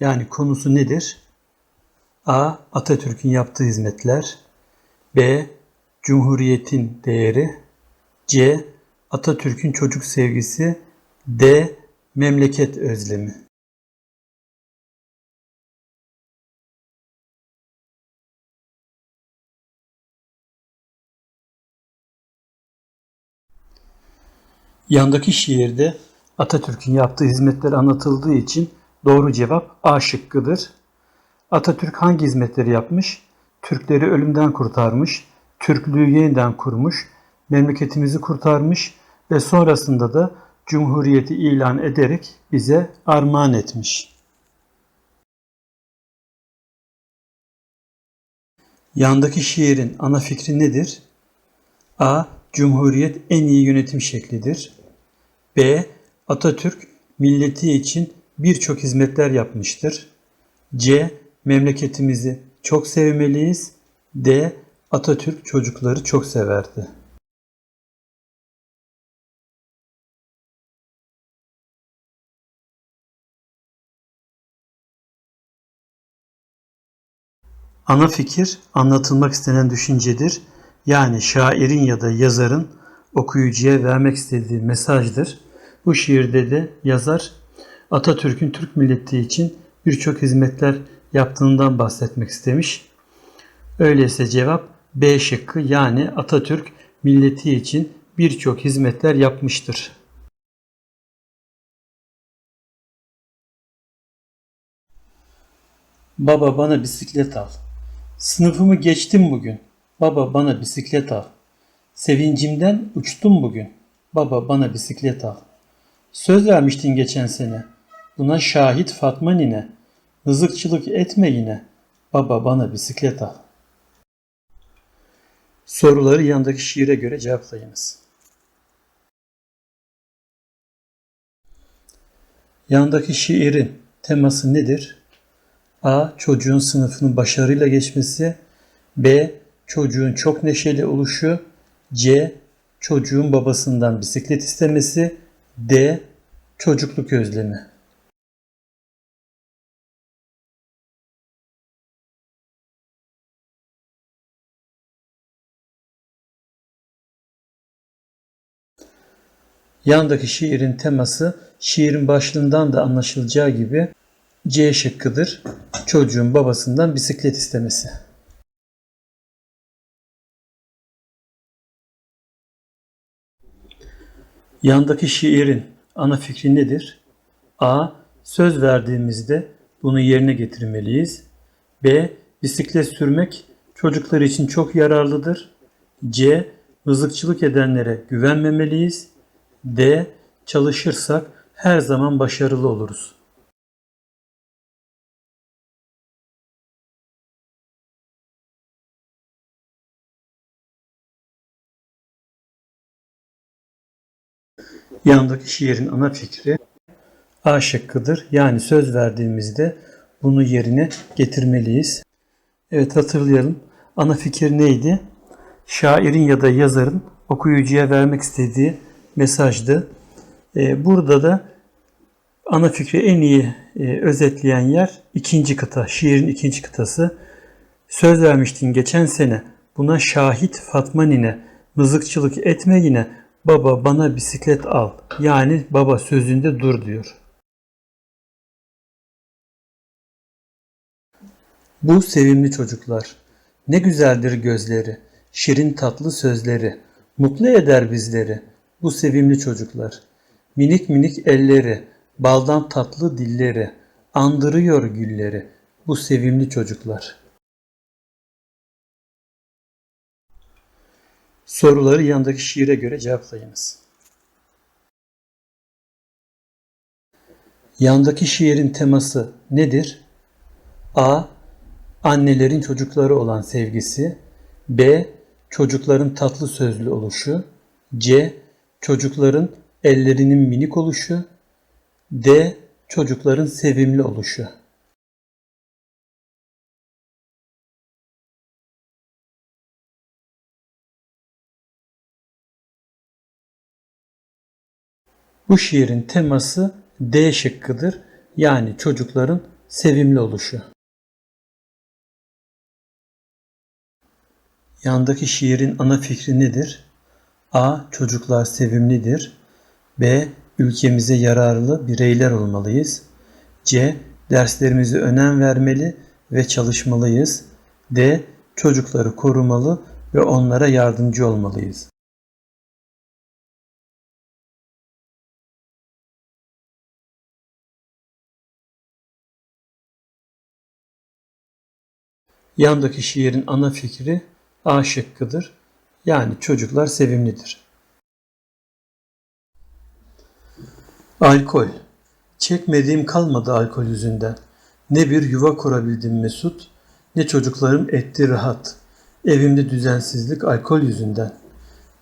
Yani konusu nedir? A. Atatürk'ün yaptığı hizmetler. B. Cumhuriyetin değeri. C. Atatürk'ün çocuk sevgisi. D. Memleket özlemi. Yandaki şiirde Atatürk'ün yaptığı hizmetler anlatıldığı için doğru cevap A şıkkıdır. Atatürk hangi hizmetleri yapmış? Türkleri ölümden kurtarmış, Türklüğü yeniden kurmuş, memleketimizi kurtarmış ve sonrasında da Cumhuriyeti ilan ederek bize armağan etmiş. Yandaki şiirin ana fikri nedir? A. Cumhuriyet en iyi yönetim şeklidir. B. Atatürk milleti için birçok hizmetler yapmıştır. C. Memleketimizi çok sevmeliyiz. D. Atatürk çocukları çok severdi. Ana fikir anlatılmak istenen düşüncedir. Yani şairin ya da yazarın okuyucuya vermek istediği mesajdır. Bu şiirde de yazar Atatürk'ün Türk milleti için birçok hizmetler yaptığından bahsetmek istemiş. Öyleyse cevap B şıkkı yani Atatürk milleti için birçok hizmetler yapmıştır. Baba bana bisiklet al. Sınıfımı geçtim bugün. Baba bana bisiklet al. Sevincimden uçtum bugün. Baba bana bisiklet al. Söz vermiştin geçen sene. Buna şahit Fatma nine. Hızıkçılık etme yine. Baba bana bisiklet al. Soruları yandaki şiire göre cevaplayınız. Yandaki şiirin teması nedir? A. Çocuğun sınıfının başarıyla geçmesi. B. Çocuğun çok neşeli oluşu. C. Çocuğun babasından bisiklet istemesi. D. Çocukluk özlemi. Yandaki şiirin teması şiirin başlığından da anlaşılacağı gibi C şıkkıdır. Çocuğun babasından bisiklet istemesi. Yandaki şiirin ana fikri nedir? A. Söz verdiğimizde bunu yerine getirmeliyiz. B. Bisiklet sürmek çocuklar için çok yararlıdır. C. Mızıkçılık edenlere güvenmemeliyiz. D. Çalışırsak her zaman başarılı oluruz. Yandaki şiirin ana fikri A şıkkıdır. Yani söz verdiğimizde bunu yerine getirmeliyiz. Evet hatırlayalım. Ana fikir neydi? Şairin ya da yazarın okuyucuya vermek istediği mesajdı. Ee, burada da ana fikri en iyi e, özetleyen yer ikinci kıta, şiirin ikinci kıtası. Söz vermiştin geçen sene buna şahit Fatma nine mızıkçılık etme yine baba bana bisiklet al. Yani baba sözünde dur diyor. Bu sevimli çocuklar. Ne güzeldir gözleri, şirin tatlı sözleri. Mutlu eder bizleri bu sevimli çocuklar. Minik minik elleri, baldan tatlı dilleri, andırıyor gülleri bu sevimli çocuklar. Soruları yandaki şiire göre cevaplayınız. Yandaki şiirin teması nedir? A. Annelerin çocukları olan sevgisi. B. Çocukların tatlı sözlü oluşu. C. Çocukların ellerinin minik oluşu. D. Çocukların sevimli oluşu. Bu şiirin teması D şıkkıdır. Yani çocukların sevimli oluşu. Yandaki şiirin ana fikri nedir? A. Çocuklar sevimlidir. B. Ülkemize yararlı bireyler olmalıyız. C. Derslerimize önem vermeli ve çalışmalıyız. D. Çocukları korumalı ve onlara yardımcı olmalıyız. Yandaki şiirin ana fikri A şıkkıdır. Yani çocuklar sevimlidir. Alkol. Çekmediğim kalmadı alkol yüzünden. Ne bir yuva kurabildim mesut, ne çocuklarım etti rahat. Evimde düzensizlik alkol yüzünden.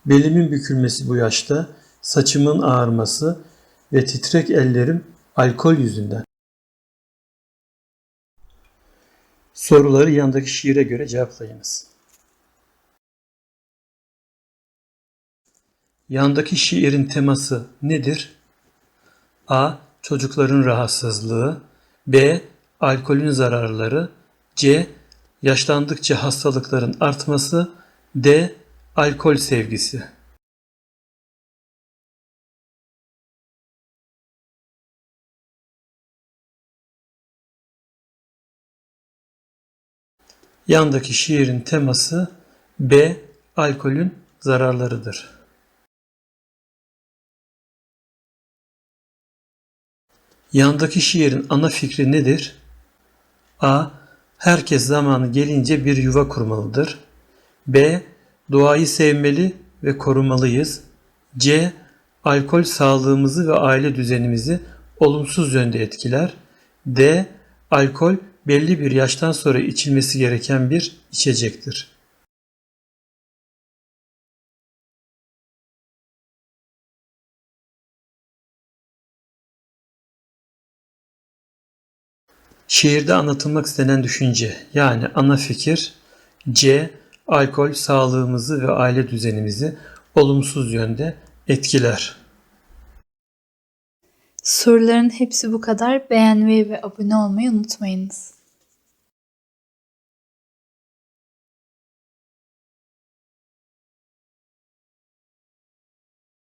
Belimin bükülmesi bu yaşta, saçımın ağarması ve titrek ellerim alkol yüzünden. Soruları yandaki şiire göre cevaplayınız. Yandaki şiirin teması nedir? A. Çocukların rahatsızlığı B. Alkolün zararları C. Yaşlandıkça hastalıkların artması D. Alkol sevgisi Yandaki şiirin teması B. Alkolün zararlarıdır. Yandaki şiirin ana fikri nedir? A. Herkes zamanı gelince bir yuva kurmalıdır. B. Doğayı sevmeli ve korumalıyız. C. Alkol sağlığımızı ve aile düzenimizi olumsuz yönde etkiler. D. Alkol belli bir yaştan sonra içilmesi gereken bir içecektir. Şiirde anlatılmak istenen düşünce yani ana fikir C. Alkol sağlığımızı ve aile düzenimizi olumsuz yönde etkiler. Soruların hepsi bu kadar. Beğenmeyi ve abone olmayı unutmayınız.